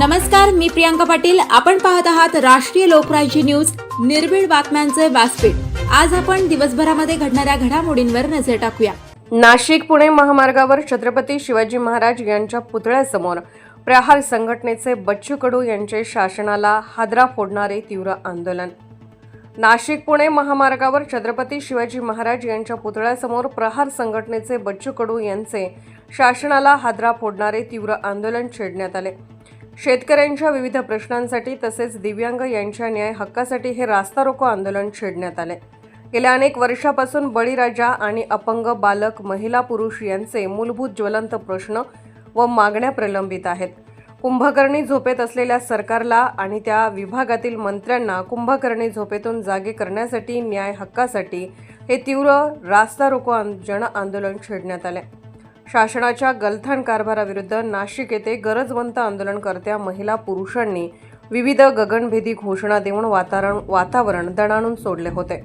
नमस्कार मी प्रियांका पाटील. आपण पाहत आहात राष्ट्रीय लोकराज्य न्यूज निर्भीड बातम्यांचे व्यासपीठ. आज आपण दिवसभरामध्ये घडणाऱ्या घडामोडींवर नजर टाकूया. नाशिक पुणे महामार्गावर छत्रपती शिवाजी महाराज यांच्या पुतळ्यासमोर प्रहार संघटनेचे बच्चू कडू यांचे शासनाला हादरा फोडणारे तीव्र आंदोलन. नाशिक पुणे महामार्गावर छत्रपती शिवाजी महाराज यांच्या पुतळ्यासमोर प्रहार संघटनेचे बच्चू कडू यांचे शासनाला हादरा फोडणारे तीव्र आंदोलन छेडण्यात आले. शेतकऱ्यांच्या विविध प्रश्नांसाठी तसेच दिव्यांग यांच्या न्याय हक्कासाठी हे रास्ता रोको आंदोलन छेडण्यात आले. गेल्या अनेक वर्षापासून बळीराजा आणि अपंग बालक महिला पुरुष यांचे मूलभूत ज्वलंत प्रश्न व मागण्या प्रलंबित आहेत. कुंभकर्णी झोपेत असलेल्या सरकारला आणि त्या विभागातील मंत्र्यांना कुंभकर्णी झोपेतून जागे करण्यासाठी न्याय हक्कासाठी हे तीव्र रास्ता रोको जन आंदोलन छेडण्यात आले. शासनाच्या गलथान कारभाराविरुद्ध नाशिक येथे गरजवंत आंदोलनकर्त्या महिला पुरुषांनी विविध गगनभेदी घोषणा देऊन वातावरण वातावरण दणाणून सोडले होते.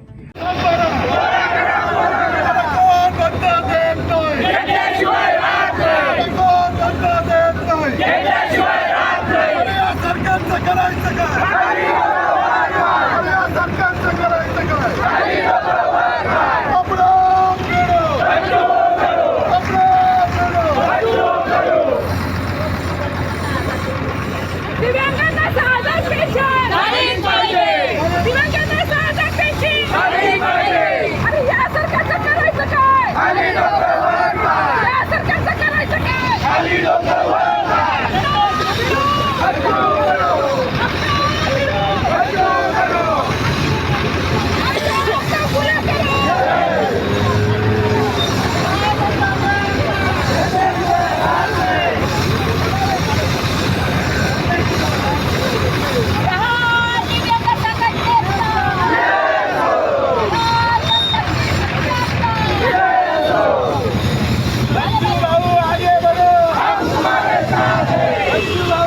Thank you, Lord.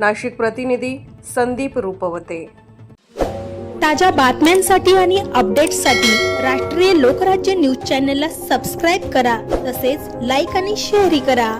नाशिक प्रतिनिधी संदीप रूपवते. ताज्या बातम्यांसाठी आणि अपडेट्ससाठी राष्ट्रीय लोकराज्य न्यूज चॅनलला सबस्क्राईब करा तसेच लाईक आणि शेअरही करा.